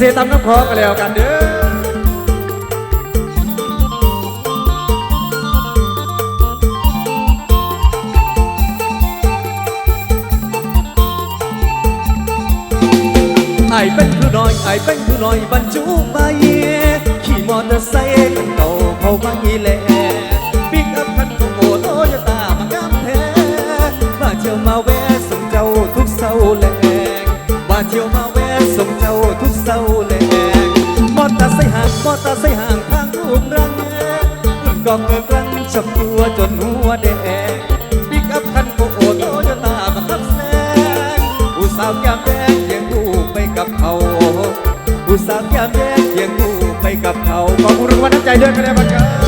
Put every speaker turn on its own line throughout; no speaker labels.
เศษตามน้ำพอกันแล้วกันเด้อไอ้เป็นผู้น้อยไอ้เป็นผู้น้อยบรรจุใบขี่มอเตอร์ไซค์กันเก่าเขาไม่แลปิกอัพคันโตโตโยต้ามางามแท้มาเที่ยวมาแวะส่งเจ้าทุกเสาร์แลงมาเที่ยวมา ก็เมื่อครั้งชับตัวจนหัวแดงปิกอัพคันโอโตโยต้ามาขับแสงผู้สาวยามแดงเคียงคู่ไปกับเขาผู้สาวยามแดงเคียงคู่ไปกับเขาขอบคุณรางวัลน้ำใจด้วยกันเลยครับ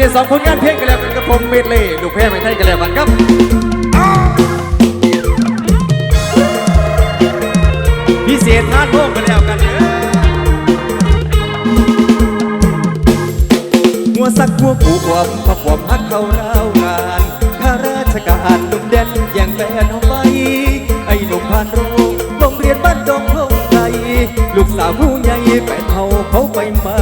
พิเศษสองผลงานเพลงกันแล้วกันกับผมเมดเล่ลูกแพ้ไม่ไทยกันแล้วกันครับพิเศษงานโลกกันแล้วกันเด้อหัวสักหัวกูความพักความพักเข้าเร้าวงานข้าราชการหนุ่มเด่นแย่งแฟนเอาไปไอ้หนุ่มผ่านโรงโรงเรียนบ้านดงพงไทยลูกสาวผู้ใหญ่แฟนเขาเขาไปมา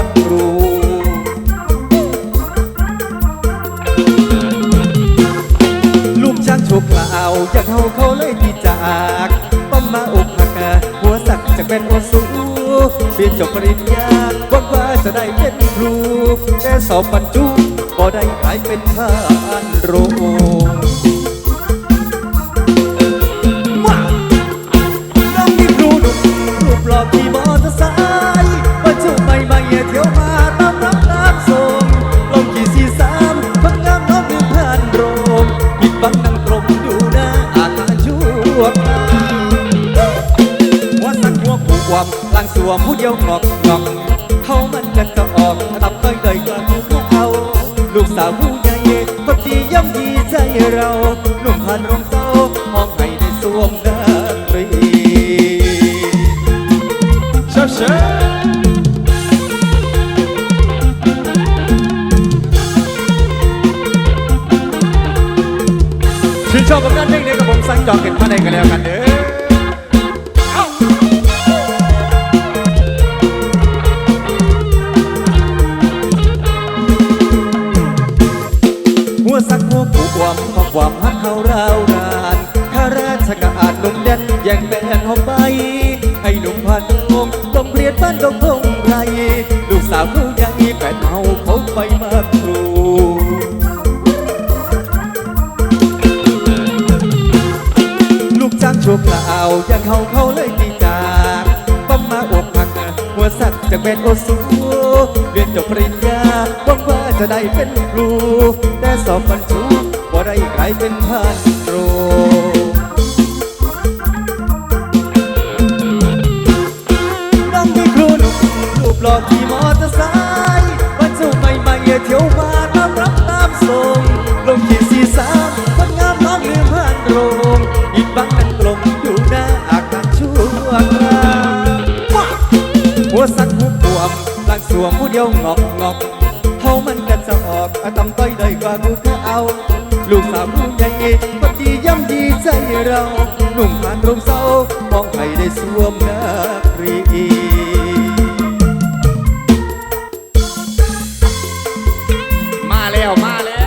เรียนจบปริญญาหวังว่าจะได้เป็นครูแต่สอบบรรจุก็ได้หายเป็นทานโรงมาน้องนี่ครูหนุ่มรูปหล่อขี่มอ แย่งแฟนหอมไปให้หนุ่มพันงงต้องเรียนบ้านดงพงไร ลูกสาวผู้ใหญ่แฟนเฮาเขาไปมาครูลูกจ้างชั่วคราวอยังเขาเขาเลยที่จากต้องมาอกหัก หัวสักจะเป็นโอสูเรียนจบปริญญาหวังว่าจะได้เป็นครู แต่สอบบรรจุว่าได้กลายเป็นพันโร วมผู้เดียวงอกงอกเฮามันกันจะออกอาตำต้อยได้กว่ากูก็เอา ลูกสาวผู้ใหญ่คนดีย่ำดีใจเราหนุ่มผ่านโรงเศร้ามองใครได้สวมนักเรี
มาแล้วมาแล้ว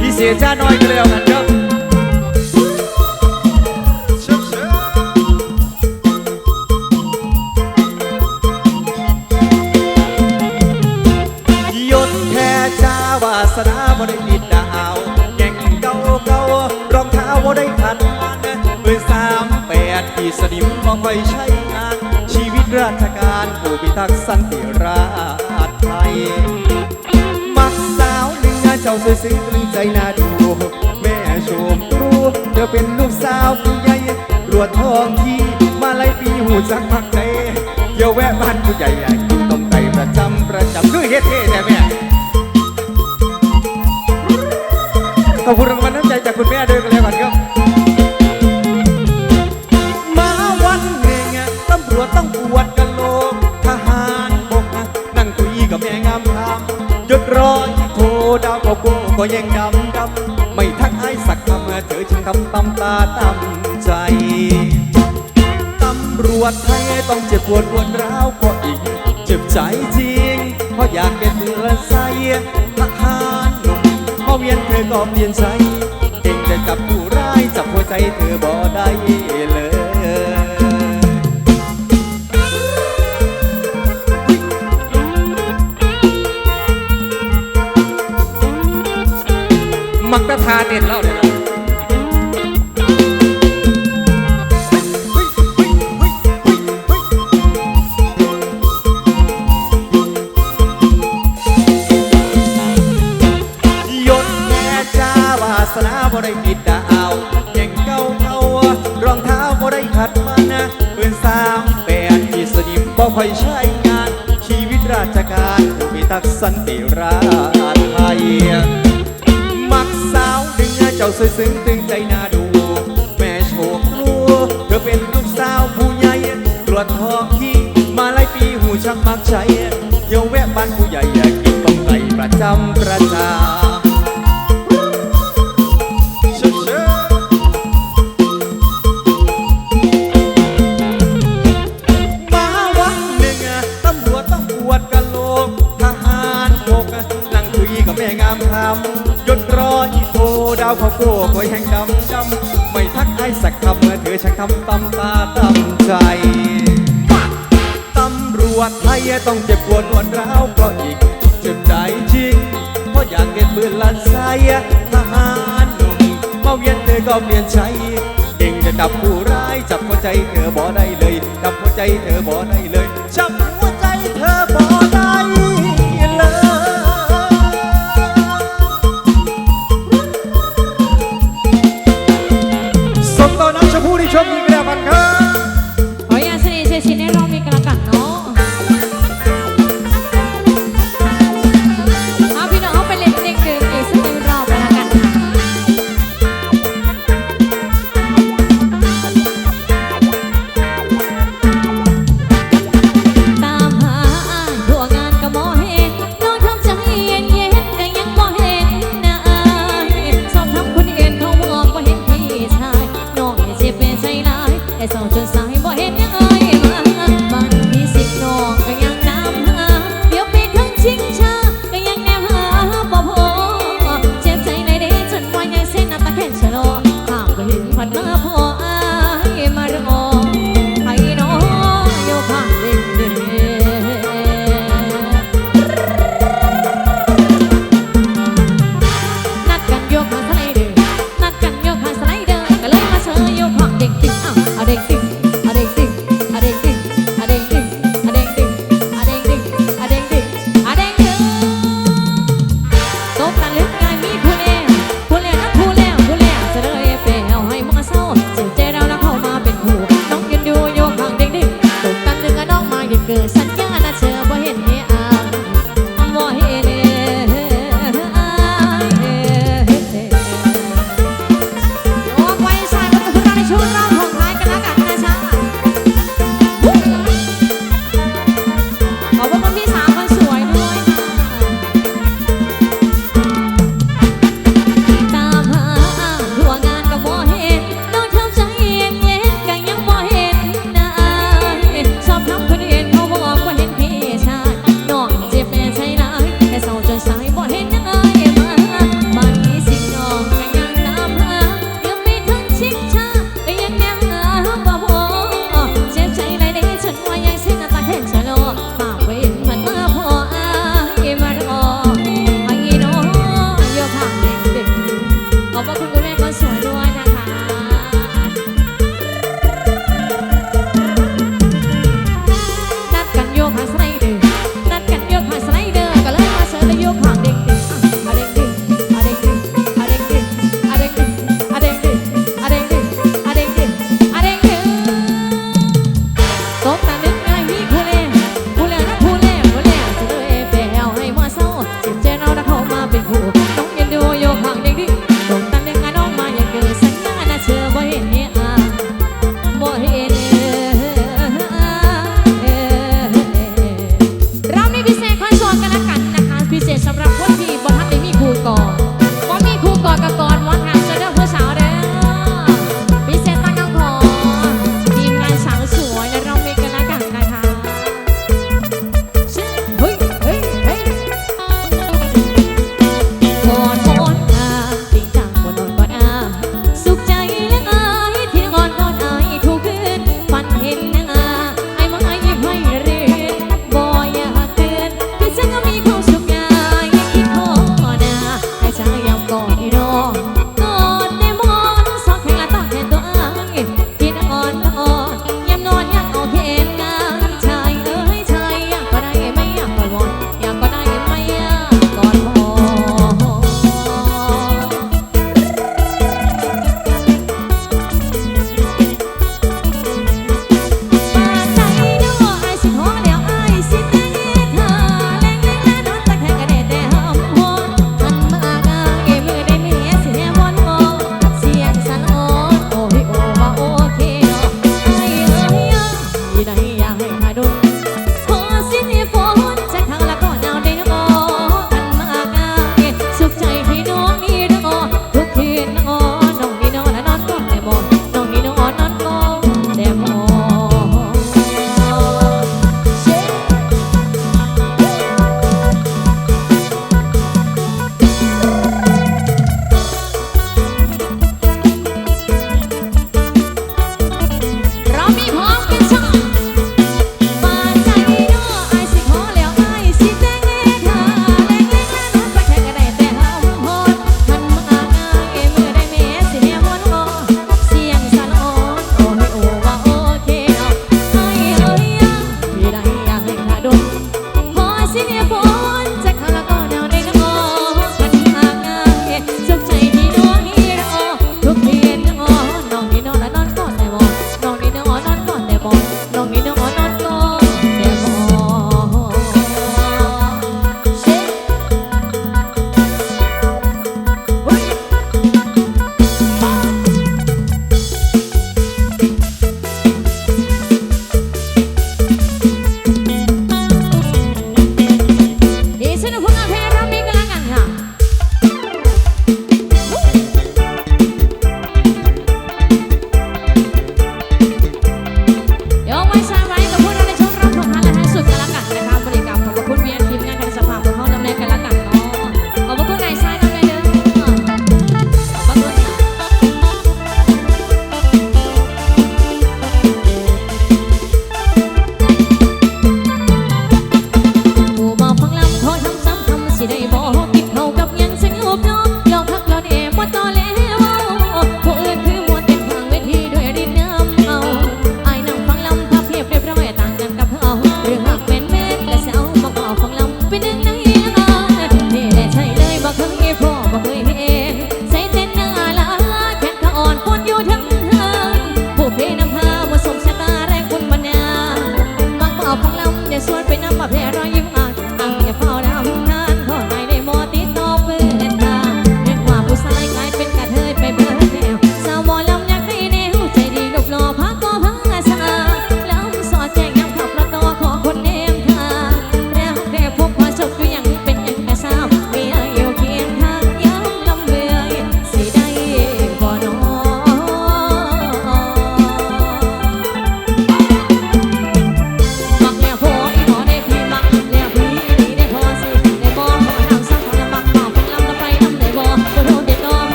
พี่เสียจ้าน้อยก็แล้วกันครับ ดปีสนิมบ่ค่อยใช้งาน ชีวิตราชการผู้พิทักษ์สันติราษฎร์ไทย มักสาวเนื้อเจ้าสวยซึ้งตรึงใจน่าดู แม่ชมตรูเธอเป็นลูกสาวผู้ใหญ่รวดทองที่มาไล่ปีหูจักพักใจเดี๋ยวแวะบ้านผู้ใหญ่อยากกินต้มไก่ประจำประจำคือเฮ็ดเท่แท้แม่ขอบคุณรางวัลน้ำใจจากคุณแม่ด้วยกัน ก็ยังดำดำไม่ทักไอ้สักคำเจอฉันทำตำตาตำใจตำรวจไทยต้องเจ็บปวดปวดร้าวก็อีก เจ็บใจจริง เพราะอยากเป็นเมือใสทหารหนุ่มพอเวียนเธอก็เปลี่ยนใจ เก่งจะจับผู้ร้ายจับหัวใจเธอบ่ได้
มักตะทาเด่นเล่าเดี๋ย
ศแม่จ้าวาสนาบ่ได้ปิดดาวแก่งเก่าเก่ารองเท้าบ่ได้ขัดมันะปืนสามแปดที่สนิมบ่ค่อยใช้งาน ชีวิตราชการผู้พิทักสันติราษฎร์ไทย จ้าสวยซึ้งตึงใจน่าดู แม่โชคกลัวเธอเป็นลูกสาวผู้ใหญ่ตรวจทองที่มาหลายปีหูชักมักใช้เดี๋ยวแวะบ้านผู้ใหญ่อยากกินต้มไก่ประจำประจา ดาวคอยแห่งดำจำไม่ทักไอ้สักคำเมื่อเธอช่างทำตำตาตำใจตำรวจไทยต้องเจ็บปวดปวดร้าวเพราะอีกเจ็บใจจริงเพราะอยากเก็บปืนลันไส้ทหารหนุ่มมาเวียนเธอก็เปลี่ยนใจเก่งจะจับผู้ร้ายจับหัวใจเธอบ่ได้เลยจับหัวใจเธอบ่ได้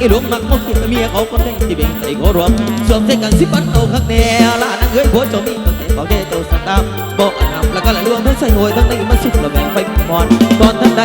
อ้
หลวงมักมองคิดเมียเขา
คนใดที่เบ่งใจขอรวมสวมใส่กันสิบันเอาข้างแน่ลานางเอ๋ยผัวเจ้ามีตั้งแต่เขาแก่เจ้าสักดำบอกนำแล้วก็ละลวงทั้งใส่หวยทั้งในมาสุกละแบ่งไฟมอนตอนท่านใด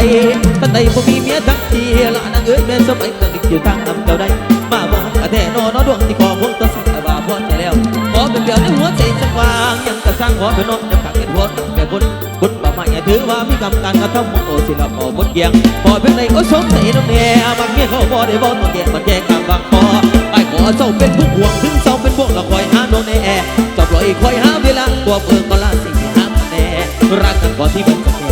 ท่านใดบ่มีเมียทั้งทีลานางเอ๋ยแม่สมัยตั้งอยู่ทางนำเจ้าได้มาบอกกระแทนอนอดวงที่คอพวงตัวสั่งว่าพอใจแล้วขอเป็นเดียวในหัวใจสักวางยังกระสร้างขอเป็นนกยังขังเป็นหัวแม่คนบุญ ป่าไม้ถือว่ามีกรรมการกระทำมโอศิลปะบนเกียงพอเป็นในก็สมใจน้องแน่บางเมียเขาบ่ได้บ่ต้องแก่มันแก่กลางบางคอไอ้ขอเจ้าเป็นผู้ห่วงถึงเจ้าเป็นพวกละคอยหาโดนแน่จะปล่อยคอยหาเวลาตัวเปิงก็ลาสิ่งที่หาแน่รักกันก่อนที่มันจะแก่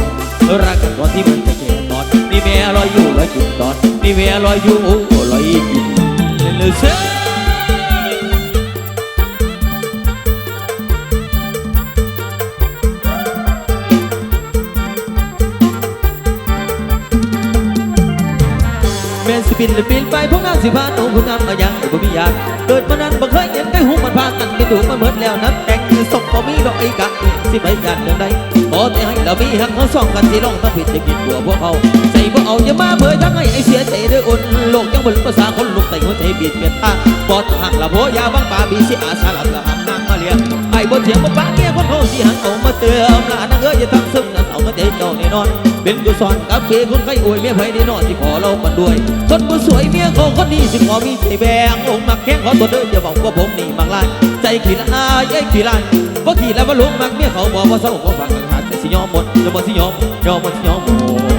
รักกันก่อนที่มันจะแก่ตอนนี่แม่ลอยอยู่ลอยกินตอนนี่แม่ลอยอยู่ลอยกินเลือเสื สิบินหรือบินไปพวกนางสิพาหนูพวกนางมายังบ่มีญาติเกิดมานั้นบ่เคยเห็นไก่หูมันพากันไปดูมันเบิดแล้วนับแต่งคือศพบ่มีดอกไอ้กะสิไปญาติเรื่องใดขอแต่ให้เรามีหักเขาสองกันสิลองถ้าผิดจะกินหัวพวกเขาใส่บ่เอาอย่ามาเผยทั้งให้ไอ้เสียใจด้ออุ่นโลกยังบ่ภาษาคนลุกใส่หัวใจบีดเบียดตาบ่ต้องหักละโพยาบางป่าบีสิอาสาลับละ บ่เถียงบ่ปากเมียคนเขาสิหักเอามาเติมละนางเอ้ยอย่าทำซึมนะเสามาเตะเจ้าแน่นอน เป็นกุศลกับเกคนไข้อวยเมียไผได้นอนที่ขอเรากันด้วยคนผู้สวยเมียของคนนี้สิขอมีใจแบงองมักแข้งขอตัวเด้ออย่าบอกว่าผมนี่มักลายใจขี้ละอายไอ้ขี้ลายว่ขี้แล้วว่าลุงมักเมียเขาบอกว่าเศร้าว่าฟังขาดแต่สิยอมหมดจะบ่สิยอมยอมบ่สิยอมโอ้โ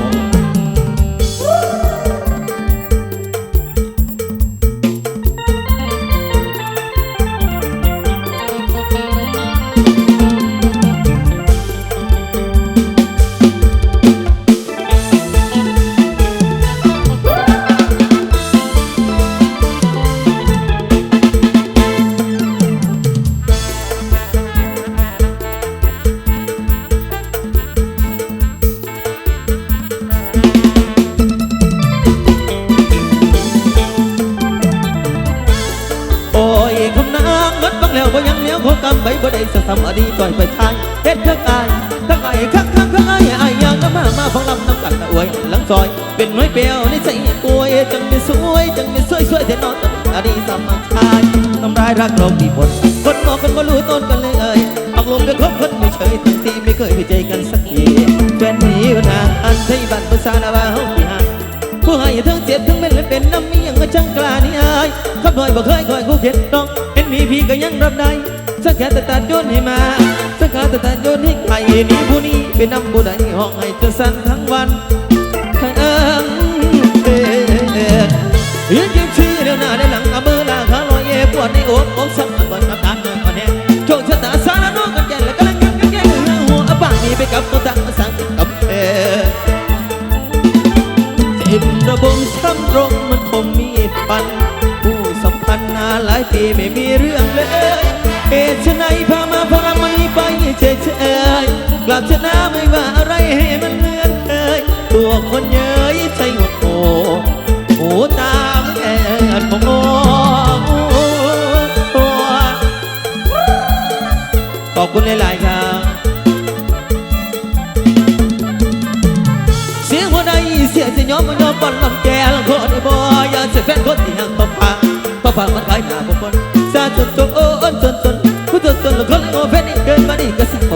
รับได้สักแค่แต่ตัดโยนให้มาสักแค่แต่ตัดโยนให้ใครนี่ผู้นี้เป็นน้ำผู้ใดห้องให้จนสั่นทั้งวันทั้งเอิงเอ่ยยืนยิ้มชี้เดียวหน้าได้หลังอามือลากขาลอยเย่ปวดในอกอกสักอันก่อนกับตาหน่อยก่อนแน่โชคชะตาสารน้องกันแก่และกำลังกันกันแก่หัวบ้านนี้ไปกับตัวตั้งสั่งกับ ปีไม่มีเรื่องเลยเหตุไฉนพามาพาไม่ไปเฉยเฉยกลับชนะไม่ว่าอะไรให้มันเหมือนเคยตัวคนเย้ยใจหดโหหูตามแอนของน้องขอบคุณหลาย ๆ ครับ เสียงหัวใจเสียจะยอมมันยอมบอลลำแกลำโคตรบ่อยากจะแฟนคนที่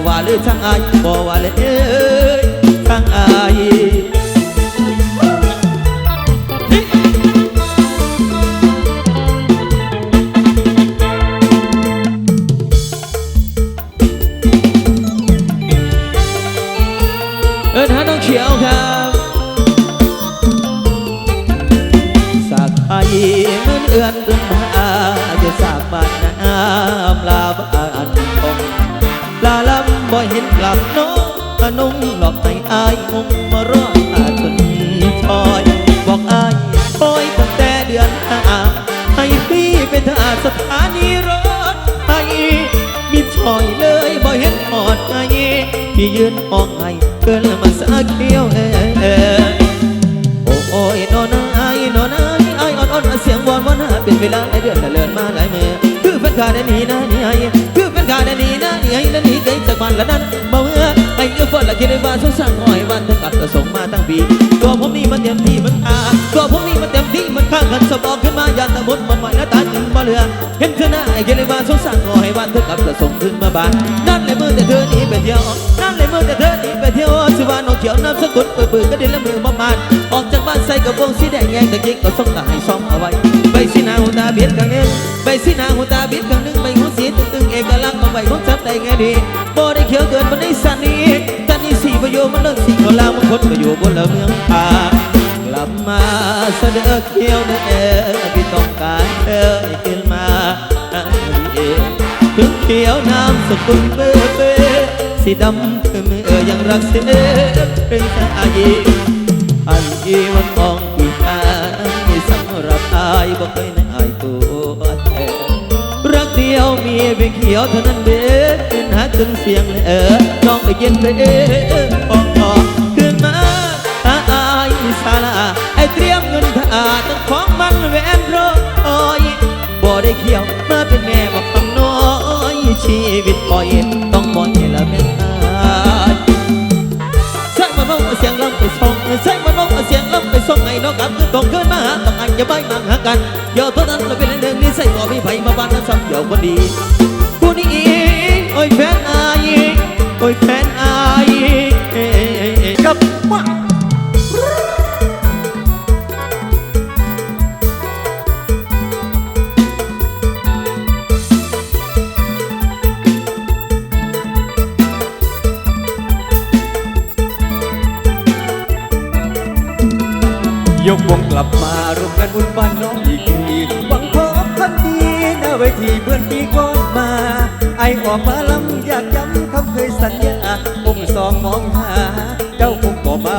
ว่าเลยช่างอายบ่ว่าเลย เวลาหลายเดือนเลินมาหลายเมื่อคือแฟนขาได้นีนะหนี่ไอ้คือแฟนขาได้นีนะหนี่ไอ้แล้วนีไกลจากบ้านละนั้นบ่เมื่อให้เอื้อเฟื้อและคิดได้ว่าสงสารหน่อยวันเธอกลับจะส่งมาตั้งปีตัวผมนี่มันเต็มที่มันอาตัวผมนี่มันเต็มที่มันข้างกันสมองขึ้นมายันตะมุดมันไหวหน้าตาจึงมาเหลือเห็นเธอหน้าไอ้คิดได้ว่าสงสารหน่อยวันเธอกลับจะส่งขึ้นมาบ้านนั่นเลยมือแต่เธอหนีไปเที่ยวนั่นเลยมือแต่เธอหนีไปเที่ยวสิว่าน้องเขียวน้ำสกุลเปื่อยๆก็เดินละมือประมาณออกจากบ้านใส่กระโปรงสีแดงแยงตะกี้ก็ส่งตาให้ซ่อมเอาไว้ สีหน้าหูตาเบียดข้างหนึงใบสีหน้าหูตาเบียดข้างหนึ่งใบหูสีตึงๆเอกลักษณ์มาไว้ของจับได้ไงดีบ่ได้เขียวเกินมันได้สันนี้ท่านนี้สี่ประโยชน์มันเลิศสี่เขาลามันคนประโยชน์บนละเมืองพากลับมาเสด็จเขียวเด้อพี่ต้องการเด้อให้ขึ้นมาอันนี้ถึงเขียวน้ำสกุลเบ้อเบ้อสีดำคือมือยังรักเสียเป็นสายอันยีมันมอง เขียวเท่านั้นเด้อขึ้นหาจนเสียงเลยเออน้องไปเย็นไปเออพอพอขึ้นมาอาอายสาลาไอเตรียมเงินถ้าตั้งของมันแหวนรอยบ่ได้เขียวมาเป็นแม่บอกคำน้อยชีวิตปล่อยต้องปล่อยละแม่นอายใช่มันน้องเสียงลำไปส่งใช่มันน้องเสียงลำไปส่งไอ้น้องกลับคือตรงขึ้นมาหาต้องอันอย่าไปมาหากันเดี๋ยวเท่านั้นเราเป็นเรื่องนี้ใส่ก่อมีไผมาบ้านนั้นซ้ำเดี๋ยวคนดี ยแฟนอายกับมา
ยกวงกลับมารวมกันบุญบ้านน้องอีกทีหวังพบคนดีหน้าเวทีเพื่อนปีก่อนมา ไอออกมาลำอยาก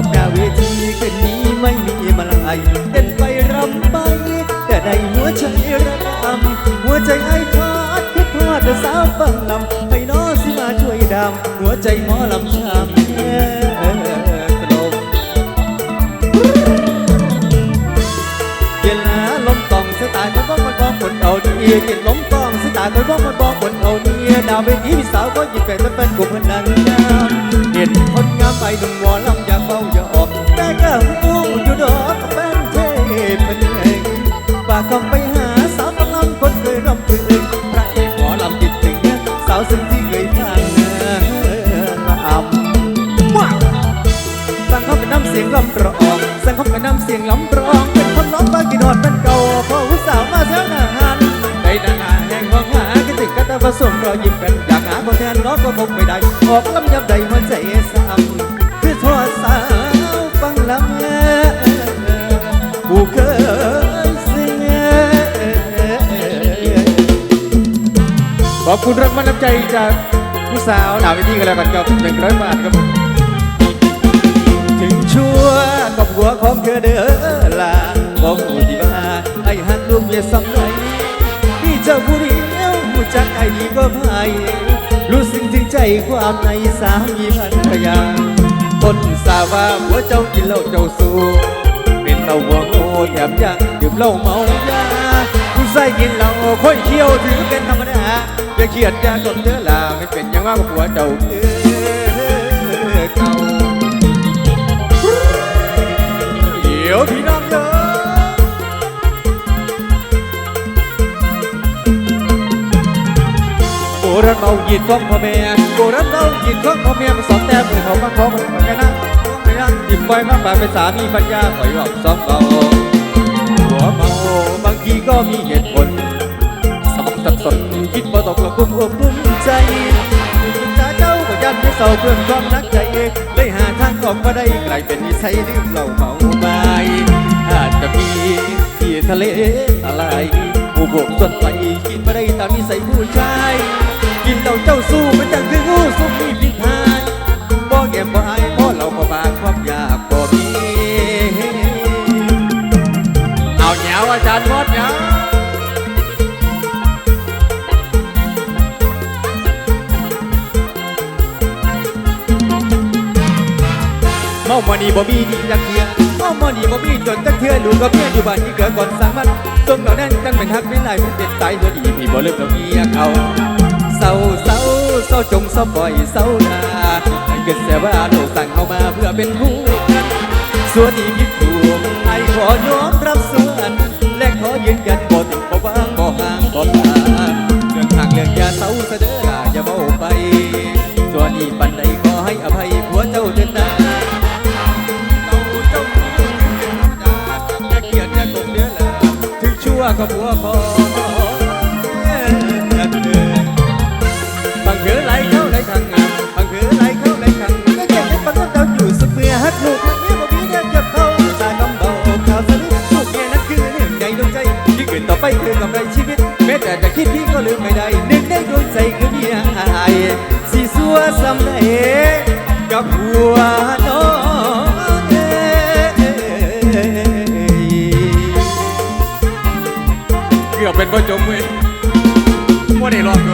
อยู่ใสทำไมเจ้าบอกหน้าเวทีคืนนี้ไม่มีมาลายเต้นไปรำไป แต่ได้หัวใจระกำหัวใจไอ้ทอดคิดทอดแต่สาวฟังลำไปน้อสิมาช่วยดำหัวใจหมอลำช้ำเออตลกเย็นหาลมตองสไตล์มันบองมันบองคนเอาดีเย็นลมตองสตล์มันบองมันบองคนเอาดีดาวเวทีพี่สาวก็หยิบแฟนมาเป็นกลุ่มพนันงามเห็นคนงามไปหนุ่มวอลำ ลำร้องเป็นคนร้องมากี่นอนเป็นเก่าพออุตส่าห์มาแถวหน้าหานได้นานานแห่งห้องหาคิดถึงกันแต่ผสมรอยยิ้มกันอยากหาคนแทนน้องก็คงไม่ได้ออกลำยับใดหัวใจซ้ำคือทอดสาวฟังลำผู้เคยสิง
ขอบคุณรักมันน้ำใจจากผู้สาวหนาเวทีกันแล้วกันครับหนึ่งร้อยบาทครับ
ถึงชั่ว หัวของเธอเด้อล่ะบอกหูดีว่าไอ้หันลูกเมียสำไรพี่เจ้าผู้เดียวรู้จักไอ้ดีก็พายรู้สึกถึงใจความในสามีพันพยาคนสาว่าหัวเจ้ากินเหล้าเจ้าสูเป็นเต้าหัวโง่แถมยังดื่มเหล้าเมายาผู้ใส่กินเหล้าค่อยเที่ยวถือเป็นธรรมดาอย่าเครียดอย่ากดเด้อล่ะไม่เป็นอยังว่ากับหัวเจ้าเออเก่า ยวพี่น้องเด้อโบราณเมาหยิดของพ่อแม่โบราณเมาหยิดของพ่อแม่มาสอนแต่มือเขามาขอมันมาแค่นั้นไม่ยังหยิบไปมาป่าเป็นสามีปัญญาปล่อยออกสองเบาหัวเมาบางทีก็มีเหตุผลสมองสับสนคิดบ่ตกละกุ้มอกกุ้มใจจ้าเจ้าก็ยันให้เศร้าเพื่อนความรักใจเองเลยหาทางออกมาได้กลายเป็นนิสัยดื่มเหล้าเมาไม้อา ทะเลอะไรผู้บกส่นไหกินไม่ได้ตามนิสัยผู้ชาย กินเหล้าเจ้าสู้มันจังคืองูสุกนี่พิษพายบ่แก่บ่อายพ่อเราบ่บางความอยากบ่มีเอาเหนียวอาจารย์มดเหนียวเมามานนี้บ่มีดีจัก นจักเทือลูกกับเมียอยู่บ้านที่เกิดก่อนสามวันส้มเหล่านั้นจังเป็นฮักเป็นหลายเป็นเป็นตายตัวดีพี่บ่เลิกกับเมียเขาเศร้าเศร้าเศร้าจงเศร้าบ่อยเศร้านาเกิดเสียว่าโลกสั่งเข้ามาเพื่อเป็นคู่กันส่วนนี้มีคู่ไอ้ขอยอมรับส่วนและขอยืนยันบ่ติดบ่วางบ่ห่างบ่ตาเรื่องห่างเรื่องยาเศร้าเสดอลาอย่าเบาไปส่วนนี้ปันใดขอให้อภัยผัวเจ้าเถิดนะเรา ก็บัวคอบางเถือไหลเข้าไหลทางงามบางเถือไหลเข้าไหลทางก็แค่ให้ปันเจ้าอยู่สุดเมื่อฮักลูกฮักเมียบ่มีเดียวเก็บเขาตากำเบาข่าวสนิทลูกเมียนั้นคือหนึ่งในดวงใจที่เกินต่อไปคือกำไรชีวิตแม้แต่จะคิดพี่ก็ลืมไม่ได้หนึ่งในดวงใจคือเมียอายสีสัวสำเร็จกับหัว บ่จมเว้ยว่าได้รอบโด